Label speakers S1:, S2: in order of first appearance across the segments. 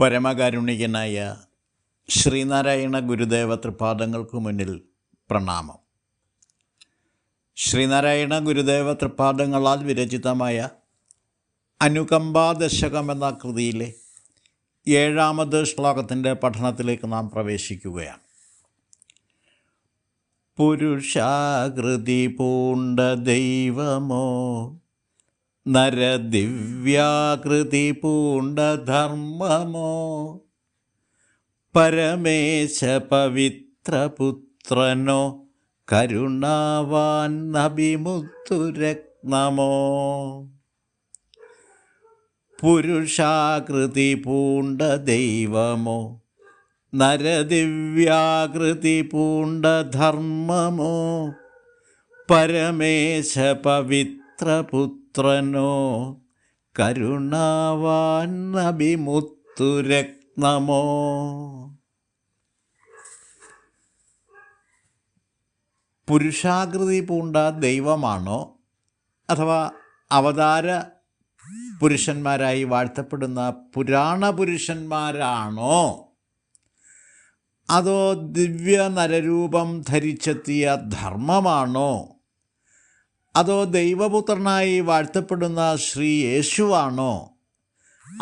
S1: പരമകാരുണികനായ ശ്രീനാരായണ ഗുരുദേവ തൃപാദങ്ങൾക്ക് മുന്നിൽ പ്രണാമം. ശ്രീനാരായണ ഗുരുദേവ തൃപാദങ്ങളാൽ വിരചിതമായ അനുകമ്പാദശകം എന്ന കൃതിയിലെ ഏഴാമത് ശ്ലോകത്തിന്റെ പഠനത്തിലേക്ക് നാം പ്രവേശിക്കുകയാണ്. പുരുഷാകൃതി പൂണ്ട ദൈവമോ നരദിവ്യാകൃതി പൂണ്ട ധർമ്മമോ പരമേശ പവിത്രപുത്രനോ? കരുണാവാൻ നബിമുത്തുരത്നമോ പുരുഷാകൃതി പൂണ്ട ദൈവമോ നരദിവ്യാകൃതി പൂണ്ട ധർമ്മമോ പരമേശ പവിത്രപുത്രനോ കരുണാവാൻ നബിമുത്തുരത്നമോ പുരുഷാകൃതി പൂണ്ട ദൈവമാണോ അഥവാ അവതാര പുരുഷന്മാരായി വാഴ്ത്തപ്പെടുന്ന പുരാണ പുരുഷന്മാരാണോ? അതോ ദിവ്യ നരരൂപം ധരിച്ചെത്തിയ ധർമ്മമാണോ? അതോ ദൈവപുത്രനായി വാഴ്ത്തപ്പെടുന്ന ശ്രീ യേശുവാണോ?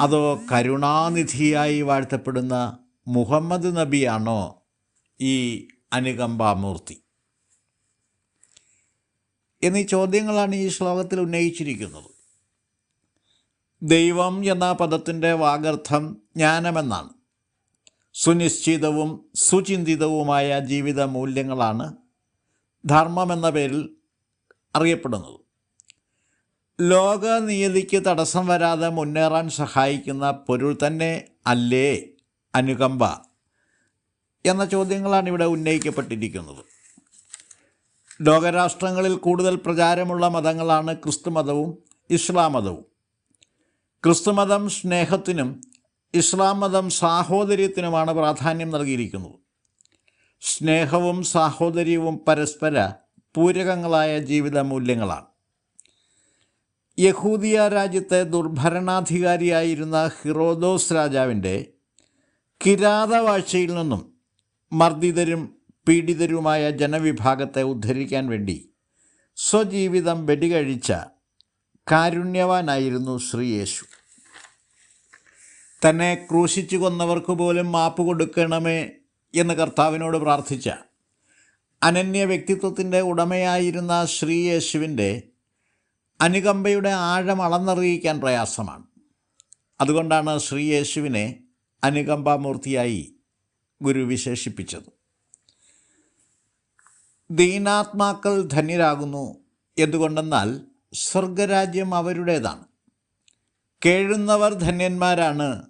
S1: അതോ കരുണാനിധിയായി വാഴ്ത്തപ്പെടുന്ന മുഹമ്മദ് നബിയാണോ? ഈ അനുകമ്പാമൂർത്തി. എന്നീ ചോദ്യങ്ങളാണ് ഈ ശ്ലോകത്തിൽ ഉന്നയിച്ചിരിക്കുന്നത്. ദൈവം എന്ന പദത്തിന്റെ വാഗർത്ഥം ജ്ഞാനമെന്നാണ്. സുനിശ്ചിതവും സുചിന്തിതവുമായ ജീവിത മൂല്യങ്ങളാണ്. ധർമ്മം എന്ന പേരിൽ അറിയപ്പെടുന്നത്. ലോക ലോകനിയതിക്ക് തടസ്സം വരാതെ മുന്നേറാൻ സഹായിക്കുന്ന പൊരുൾ തന്നെ അല്ലേ അനുകമ്പ എന്ന ചോദ്യങ്ങളാണ് ഇവിടെ ഉന്നയിക്കപ്പെട്ടിരിക്കുന്നത്. ലോകരാഷ്ട്രങ്ങളിൽ കൂടുതൽ പ്രചാരമുള്ള മതങ്ങളാണ് ക്രിസ്തുമതവും ഇസ്ലാം മതവും ക്രിസ്തുമതം സ്നേഹത്തിനും ഇസ്ലാം മതം സാഹോദര്യത്തിനുമാണ് പ്രാധാന്യം നൽകിയിരിക്കുന്നത്. സ്നേഹവും സാഹോദര്യവും പരസ്പര പൂരകങ്ങളായ ജീവിത മൂല്യങ്ങളാണ് യഹൂദിയ രാജ്യത്തെ ദുർഭരണാധികാരിയായിരുന്ന ഹിറോദോസ് രാജാവിന്റെ കിരാതവാഴ്ചയിൽ നിന്നും മർദ്ദിതരും പീഡിതരുമായ ജനവിഭാഗത്തെ ഉദ്ധരിക്കാൻ വേണ്ടി സ്വജീവിതം വെടികഴിച്ച കാരുണ്യവാനായിരുന്നു ശ്രീ യേശു. തന്നെ ക്രൂശിച്ചു കൊന്നവർക്ക് പോലും മാപ്പ് കൊടുക്കണമേ എന്ന് കർത്താവിനോട് പ്രാർത്ഥിച്ച അനന്യ വ്യക്തിത്വത്തിന്റെ ഉടമയായിരുന്ന ശ്രീ യേശുവിന്റെ അനുകമ്പയുടെ ആഴം അളന്നറിയിക്കാൻ പ്രയാസമാണ്. അതുകൊണ്ടാണ് ശ്രീ യേശുവിനെ അനുകമ്പാമൂർത്തിയായി ഗുരു വിശേഷിപ്പിച്ചത്. ദീനാത്മാക്കൾ ധന്യരാകുന്നു എന്തുകൊണ്ടെന്നാൽ സ്വർഗരാജ്യം അവരുടേതാണ്. കേഴുന്നവർ ധന്യന്മാരാണ്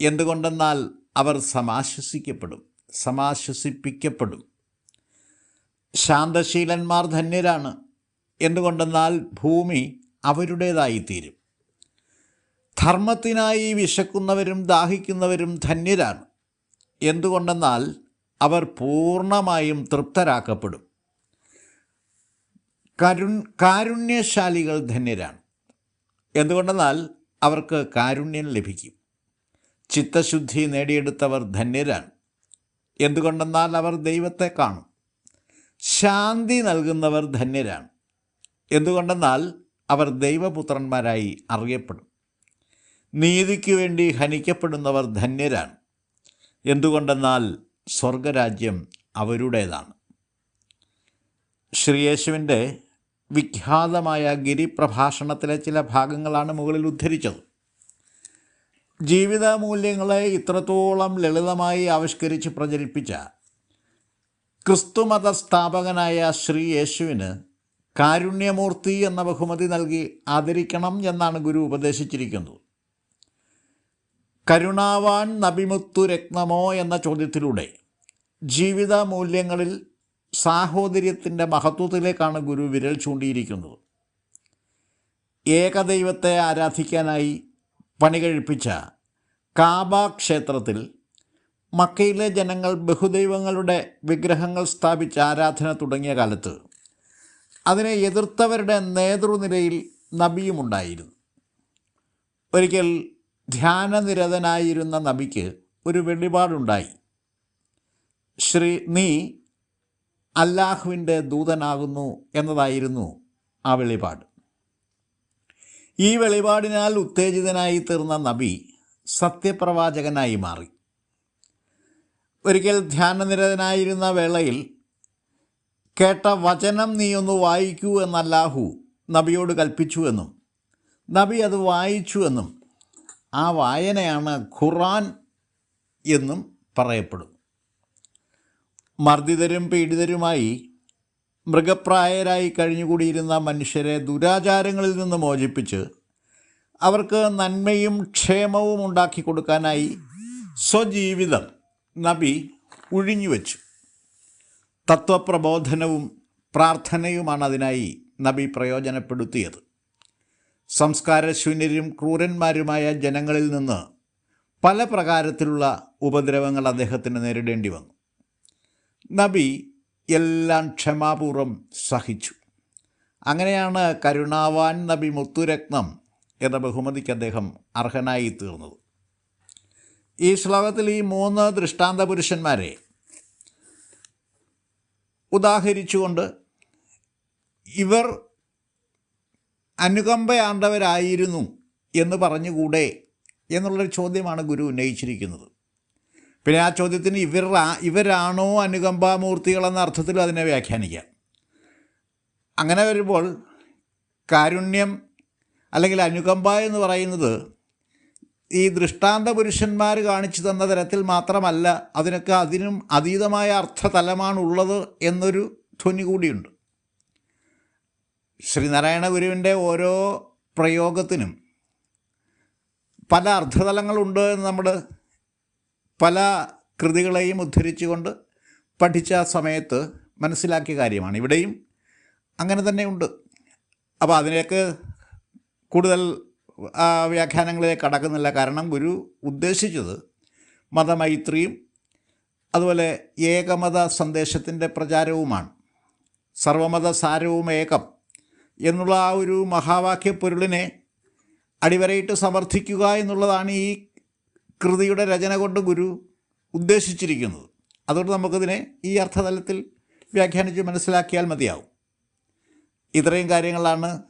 S1: എന്തുകൊണ്ടെന്നാൽ അവർ സമാശ്വസിക്കപ്പെടും സമാശ്വസിപ്പിക്കപ്പെടും. ശാന്തശീലന്മാർ ധന്യരാണ്. എന്തുകൊണ്ടെന്നാൽ ഭൂമി അവരുടേതായിത്തീരും. ധർമ്മത്തിനായി വിശക്കുന്നവരും ദാഹിക്കുന്നവരും ധന്യരാണ്. എന്തുകൊണ്ടെന്നാൽ അവർ പൂർണമായും തൃപ്തരാക്കപ്പെടും. കരുൺ കാരുണ്യശാലികൾ ധന്യരാണ്. എന്തുകൊണ്ടെന്നാൽ അവർക്ക് കാരുണ്യം ലഭിക്കും. ചിത്തശുദ്ധി നേടിയെടുത്തവർ ധന്യരാണ്. എന്തുകൊണ്ടെന്നാൽ അവർ ദൈവത്തെ കാണും. ശാന്തി നൽകുന്നവർ ധന്യരാണ്. എന്തുകൊണ്ടെന്നാൽ അവർ ദൈവപുത്രന്മാരായി അറിയപ്പെടും. നീതിക്ക് വേണ്ടി ഹനിക്കപ്പെടുന്നവർ ധന്യരാണ്. എന്തുകൊണ്ടെന്നാൽ സ്വർഗരാജ്യം അവരുടേതാണ്. ശ്രീയേശുവിന്റെ വിഖ്യാതമായ ഗിരിപ്രഭാഷണത്തിലെ ചില ഭാഗങ്ങളാണ് മുകളിൽ ഉദ്ധരിച്ചത്. ജീവിത മൂല്യങ്ങളെ ഇത്രത്തോളം ലളിതമായി ആവിഷ്കരിച്ച് പ്രചരിപ്പിച്ച ക്രിസ്തുമത സ്ഥാപകനായ ശ്രീ യേശുവിന് കാരുണ്യമൂർത്തി എന്ന ബഹുമതി നൽകി ആദരിക്കണം എന്നാണ് ഗുരു ഉപദേശിച്ചിരിക്കുന്നത്. കരുണാവാൻ നബിമുത്തു രത്നമോ എന്ന ചോദ്യത്തിലൂടെ ജീവിത മൂല്യങ്ങളിൽ സാഹോദര്യത്തിന്റെ മഹത്വത്തിലേക്കാണ് ഗുരു വിരൽ ചൂണ്ടിയിരിക്കുന്നത്. ഏകദൈവത്തെ ആരാധിക്കാനായി പണി കഴിപ്പിച്ച കാബ ക്ഷേത്രത്തിൽ മക്കയിലെ ജനങ്ങൾ ബഹുദൈവങ്ങളുടെ വിഗ്രഹങ്ങൾ സ്ഥാപിച്ച് ആരാധന തുടങ്ങിയ കാലത്ത് അതിനെ എതിർത്തവരുടെ നേതൃനിരയിൽ നബിയുമുണ്ടായിരുന്നു. ഒരിക്കൽ ധ്യാനനിരതനായിരുന്ന നബിക്ക് ഒരു വെളിപാടുണ്ടായി. ശ്രീ നീ അല്ലാഹുവിന്റെ ദൂതനാകുന്നു എന്നതായിരുന്നു ആ വെളിപാട്. ഈ വെളിപാടിനാൽ ഉത്തേജിതനായി തീർന്ന നബി സത്യപ്രവാചകനായി മാറി. ഒരിക്കൽ ധ്യാനനിരതനായിരുന്ന വേളയിൽ കേട്ട വചനം നീ ഒന്ന് വായിക്കൂ എന്നല്ലാഹു നബിയോട് കൽപ്പിച്ചു എന്നും നബി അത് വായിച്ചു എന്നും ആ വായനയാണ് ഖുറാൻ എന്നും പറയപ്പെടും. മർദ്ദിതരും പീഡിതരുമായി മൃഗപ്രായരായി കഴിഞ്ഞുകൂടിയിരുന്ന മനുഷ്യരെ ദുരാചാരങ്ങളിൽ നിന്ന് മോചിപ്പിച്ച് അവർക്ക് നന്മയും ക്ഷേമവും ഉണ്ടാക്കി കൊടുക്കാനായി സ്വജീവിതം നബി ഉഴിഞ്ഞുവെച്ചു തത്വപ്രബോധനവും പ്രാർത്ഥനയുമാണ് അതിനായി നബി പ്രയോജനപ്പെടുത്തിയത്. സംസ്കാരശൂന്യരും ക്രൂരന്മാരുമായ ജനങ്ങളിൽ നിന്ന് പല പ്രകാരത്തിലുള്ള ഉപദ്രവങ്ങൾ അദ്ദേഹത്തിന് നേരിടേണ്ടി വന്നു. നബി എല്ലാം ക്ഷമാപൂർവം സഹിച്ചു. അങ്ങനെയാണ് കരുണാവാൻ നബി മുത്തുരത്നം എന്ന ബഹുമതിക്ക് അദ്ദേഹം അർഹനായി തീർന്നത് ഈ ശ്ലോകത്തിൽ ഈ മൂന്ന് ദൃഷ്ടാന്ത പുരുഷന്മാരെ ഉദാഹരിച്ചുകൊണ്ട് ഇവർ അനുകമ്പയാണ്ടവരായിരുന്നു എന്ന് പറഞ്ഞുകൂടെ എന്നുള്ളൊരു ചോദ്യമാണ് ഗുരു ഉന്നയിച്ചിരിക്കുന്നത്. പിന്നെ ആ ചോദ്യത്തിന് ഇവർ ഇവരാണോ അനുകമ്പാമൂർത്തികളെന്ന അർത്ഥത്തിൽ അതിനെ വ്യാഖ്യാനിക്കാം. അങ്ങനെ വരുമ്പോൾ കാരുണ്യം അല്ലെങ്കിൽ അനുകമ്പ എന്ന് പറയുന്നത് ഈ ദൃഷ്ടാന്ത പുരുഷന്മാർ കാണിച്ചു തന്ന തരത്തിൽ മാത്രമല്ല അതിനൊക്കെ അതിനും അതീതമായ അർത്ഥതലമാണുള്ളത് എന്നൊരു ധ്വനി കൂടിയുണ്ട്. ശ്രീനാരായണ ഗുരുവിന്റെ ഓരോ പ്രയോഗത്തിനും പല അർത്ഥതലങ്ങളുണ്ട് എന്ന് നമ്മൾ പല കൃതികളെയും ഉദ്ധരിച്ചുകൊണ്ട് പഠിച്ച സമയത്ത് മനസ്സിലാക്കിയ കാര്യമാണ്. ഇവിടെയും അങ്ങനെ തന്നെയുണ്ട് അപ്പോൾ അതിനെയൊക്കെ കൂടുതൽ വ്യാഖ്യാനങ്ങളിലേക്ക് കടക്കുന്നില്ല. കാരണം ഗുരു ഉദ്ദേശിച്ചത് മതമൈത്രിയും അതുപോലെ ഏകമത സന്ദേശത്തിന്റെ പ്രചാരവുമാണ്. സർവമത സാരവും ഏകം എന്നുള്ള ആ ഒരു മഹാവാക്യ പൊരുളിനെ അടിവരയിട്ട് സമർത്ഥിക്കുക എന്നുള്ളതാണ് ഈ കൃതിയുടെ രചന കൊണ്ട് ഗുരു ഉദ്ദേശിച്ചിരിക്കുന്നത്. അതുകൊണ്ട് നമുക്കിതിനെ ഈ അർത്ഥതലത്തിൽ വ്യാഖ്യാനിച്ച് മനസ്സിലാക്കിയാൽ മതിയാവും. ഇത്രയും കാര്യങ്ങളാണ്